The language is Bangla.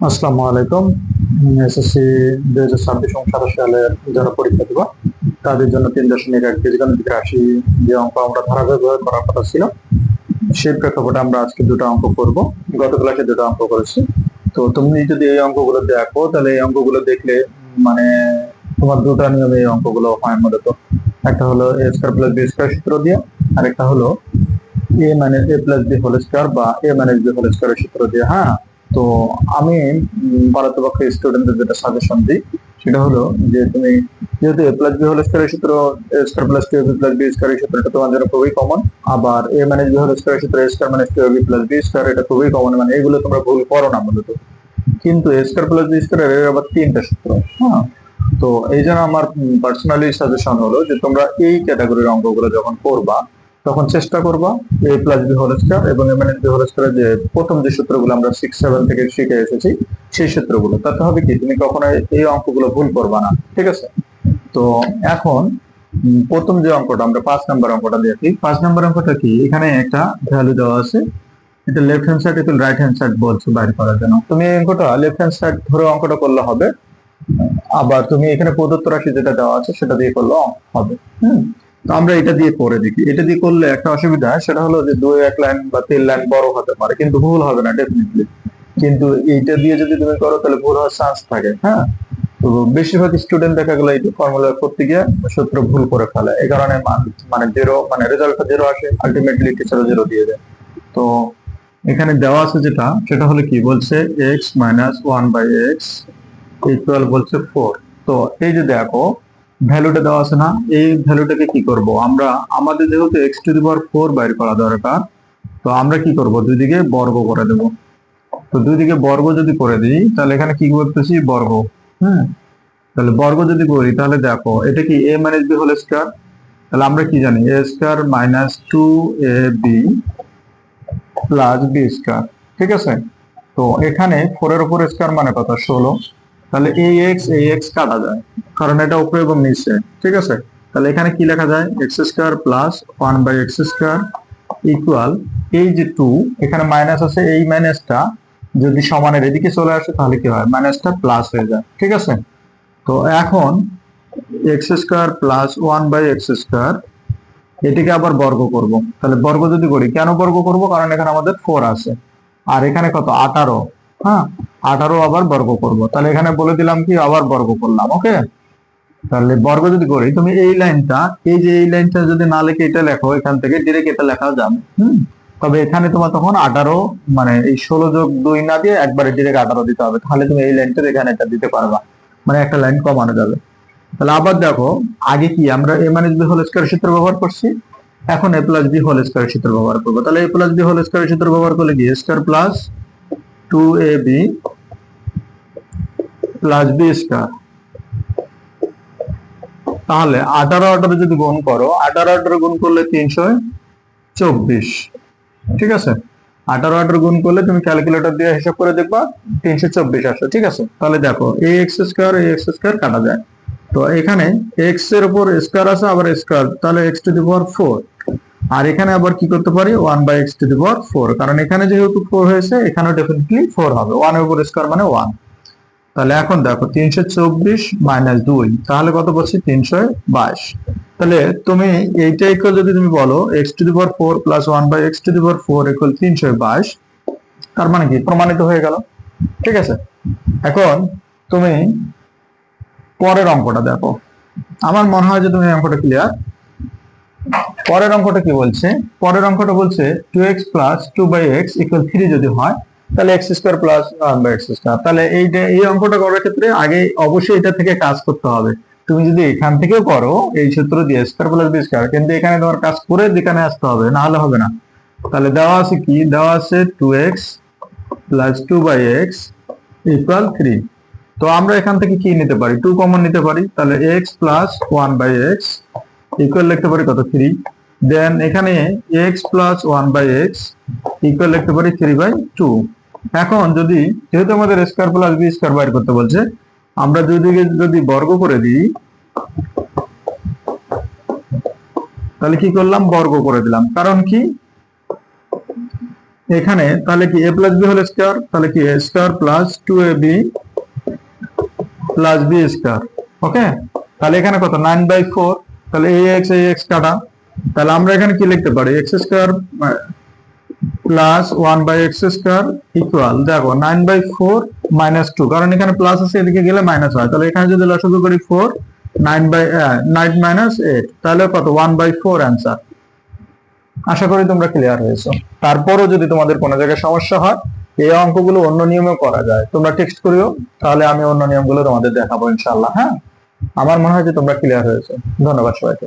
আসসালামু আলাইকুম। এসএসসি দুই হাজার ছাব্বিশ এবং সাতাশ সালের যারা পরীক্ষা দেবা। তাদের জন্য তিন দশমিক এক বীজগণিত রাশি যে অঙ্ক আমরা ধারাবাহিকভাবে করার কথা ছিল, সেই প্রেক্ষাপটে আমরা আজকে দুটো অঙ্ক করব। গত ক্লাসে দুটো অঙ্ক করেছি। তো তুমি যদি এই অঙ্কগুলো দেখো, তাহলে এই অঙ্কগুলো দেখলে মানে তোমার দুটো নিয়মে এই অঙ্কগুলো হয় মূলত। একটা হলো A square plus B square সূত্র দিয়ে আর একটা হলো A minus A plus B whole square বা এ মাইনাস বি হোল স্কোয়ারের সূত্র দিয়ে। হ্যাঁ তো আমি পারতপক্ষে স্টুডেন্টদের যেটা সাজেশন দিই, সেটা হলো যে তুমি যেহেতু এ প্লাস বি হোল স্কোয়ারের সূত্র square plus two B plus B স্কোয়ারের সূত্র এটা তোমার জন্য খুবই কমন আবার এ মাইনাস বি হোল স্কোয়ারের সূত্র A square minus two B plus B square এটা খুবই কমন মানে এগুলো তোমরা ভুল করো না মূলত। কিন্তু A square plus B square এর আবার তিনটা সূত্র হ্যাঁ? তো এই জন্য আমার পার্সোনালি সাজেশন হলো যে তোমরা এই ক্যাটাগরির অঙ্কগুলো যখন করবা তখন চেষ্টা করবা A plus B whole square এবং এম বি হোল স্কয়ারের যে প্রথম যে সূত্রগুলো আমরা সিক্স সেভেন থেকে শিখে এসেছি, সেই সূত্রগুলো। তাতে হবে কি, তুমি কখনো এই অঙ্কগুলো ভুল করবা না, ঠিক আছে? তো এখন প্রথম যে অঙ্কটা, আমরা পাঁচ নাম্বার অঙ্কটা দেখি পাঁচ নাম্বার অঙ্কটা কি, এখানে একটা ভ্যালু দেওয়া আছে। এটা লেফট হ্যান্ড সাইড এটা রাইট হ্যান্ড সাইড বলছো বাইর করার জন্য। তুমি এই অঙ্কটা লেফট হ্যান্ড সাইড ধরে অঙ্কটা করলে হবে। আবার তুমি এখানে প্রদত্ত রাশি যেটা দেওয়া আছে, সেটা দিয়ে করলে হবে। হুম? আমরা এটা দিয়ে করে দেখি। এটা দিয়ে করলে একটা অসুবিধা সেটা হলো যে দুই এক লাইন বা তিন লাইন বড় হতে পারে, কিন্তু ভুল হবে না ডেফিনেটলি কিন্তু এইটা দিয়ে যদি তুমি করো, তাহলে ভুল হওয়ার চান্স থাকে হ্যাঁ? তো বেশিরভাগ স্টুডেন্ট দেখা গেলো ফর্মুলা করতে গিয়ে সূত্র ভুল করে ফেলে। এই কারণে মানে জিরো মানে রেজাল্টটা জিরো আসে আলটিমেটলি টিচারও জিরো দিয়ে দেয়। তো এখানে দেওয়া আছে যেটা, সেটা হলো কি? বলছে X minus one by X equal বলছে ফোর তো এই যে দেখো ভ্যালুটা দেওয়া আছে না, এই ভ্যালুটাকে কি করব? আমরা, আমাদের যেহেতু X to the power four বাইর করা দরকার, তো আমরা কি করব? দুই দিকে বর্গ করে দেব। তো দুই দিকে বর্গ যদি করে দিই, তাহলে এখানে কি করতেছি? বর্গ। হুম? তাহলে বর্গ যদি করি, তাহলে দেখো, এটা কি A minus B whole square তাহলে আমরা কি জানি? A square minus two A B plus B square ঠিক আছে? তো এখানে ফোরের উপর স্কয়ার মানে কত? ষোলো। তাহলে এই এক্স এই এক্স কাটা যায়। কারণ এটা উপরে এবং নিচে, ঠিক আছে? তাহলে এখানে কি লেখা যায়? X square plus one by X square equal এই যে টু এখানে মাইনাস আছে, এই মাইনাসটা যদি সমানের এদিকে চলে আসে, তাহলে কি হয়? মাইনাসটা প্লাস হয়ে যায়, ঠিক আছে? তো এখন X square plus one by X square এটিকে আবার বর্গ করব। তাহলে বর্গ যদি করি, কেন বর্গ করব? কারণ এখানে আমাদের ফোর আছে। আর এখানে কত? আঠারো। হ্যাঁ আঠারো আবার বর্গ করব। তাহলে এখানে বলে দিলাম কি, আবার বর্গ করলাম ওকে তাহলে বর্গ যদি করি, তুমি এই লাইনটা, এই যে এই লাইনটা যদি না লিখে এটা লেখো, এখান থেকে ডিরেক্ট এটা লেখা যাবে, হুম? তবে এখানে তোমার তখন আঠারো মানে এই ষোলো যোগ দুই না দিয়ে একবারে ডিরেক্ট আঠারো দিতে হবে, তাহলে তুমি এই লাইনটা এখানে এটা দিতে পারবা মানে একটা লাইন কমানো যাবে। তাহলে আবার দেখো, আগে কি, আমরা A minus B whole square সূত্র ব্যবহার করছি, এখন A plus B whole square সূত্র ব্যবহার করব। তাহলে A plus B whole square সূত্র ব্যবহার করলে কি square plus two A B plus B square তাহলে আঠারো আঠারো যদি গুণ করো, আঠারো আঠারো গুণ করলে তিনশো চব্বিশ। ঠিক আছে? আঠারো আঠারো গুণ করলে তুমি ক্যালকুলেটর দিয়ে হিসাব করে দেখবা, তিনশো চব্বিশ আসে ঠিক আছে? তাহলে দেখো এ এক্স স্কোয়ার এ এক্স স্কোয়ার কাটা যায়। তো এখানে এক্সের উপর স্কোয়ার আছে, আবার স্কোয়ার তাহলে X to the power four আর এখানে আবার কি করতে পারি? One by X to the power four কারণ এখানে যেহেতু ফোর হয়েছে, এখানেও ডেফিনেটলি ফোর হবে। ওয়ান উপর স্কোয়ার মানে ওয়ান তাহলে এখন দেখো, তিনশো চব্বিশ মাইনাস দুই। তাহলে কত বলছি তিনশো বাইশ। তাহলে তুমি এইটা ইকুয়াল যদি তুমি বলো X to the power four plus one by X to the power four equal তিনশো বাইশ, তার মানে কি? প্রমাণিত হয়ে গেল। ঠিক আছে? এখন তুমি পরের অঙ্কটা দেখো। আমার মনে হয় যে তুমি অঙ্কটা ক্লিয়ার পরের অঙ্কটা কি বলছে? পরের অঙ্কটা বলছে two X plus two by X equal three যদি হয়, তাহলে X square plus one by X square তাহলে এইটা এই অঙ্কটা করার ক্ষেত্রে আগে অবশ্যই এটা থেকে কাজ করতে হবে। তুমি যদি এখান থেকেও করো, এই সূত্র দিয়ে স্কোয়ার প্লাস বি স্কোয়ার কিন্তু এখানে তোমার কাজ করে এখানে আসতে হবে না হলে হবে না। তাহলে দেওয়া আছে কি? দেওয়া আছে two X plus two by X equal three তো আমরা এখান থেকে কি নিতে পারি? টু কমন নিতে পারি। তাহলে X plus one by X equal লিখতে পারি কত? থ্রি দেন এখানে X plus one by X equal লিখতে পারি থ্রি বাই টু এখন যদি, যেহেতু আমাদের স্কোয়ার প্লাস বি স্কোয়ার বাইর করতে বলছে, আমরা দুই দিকে যদি বর্গ করে দিই, তাহলে কি করলাম? বর্গ করে দিলাম। কারণ কি? এখানে তাহলে কি A plus B whole square তাহলে কি square plus two A B plus B square okay তাহলে এখানে কত? নাইন বাই ফোর তাহলে এ এক্স এ এক্স কাটা। তাহলে আমরা এখানে কি লিখতে পারি? X square plus one by X square equal দেখো nine by four minus two কারণ এখানে প্লাস আছে, এদিকে গেলে মাইনাস হয়। তাহলে এখানে যদি লসাগু করি four nine by nine minus eight তাহলে কত? ওয়ান বাই ফোর অ্যান্সার আশা করি তোমরা ক্লিয়ার হয়েছো। তারপরও যদি তোমাদের কোনো জায়গায় সমস্যা হয়, এই অঙ্কগুলো অন্য নিয়মেও করা যায়। তোমরা টেক্সট করিও, তাহলে আমি অন্য নিয়মগুলো তোমাদের দেখাবো ইনশাল্লাহ হ্যাঁ? আমার মনে হয় যে তোমরা ক্লিয়ার হয়েছে। ধন্যবাদ সবাইকে।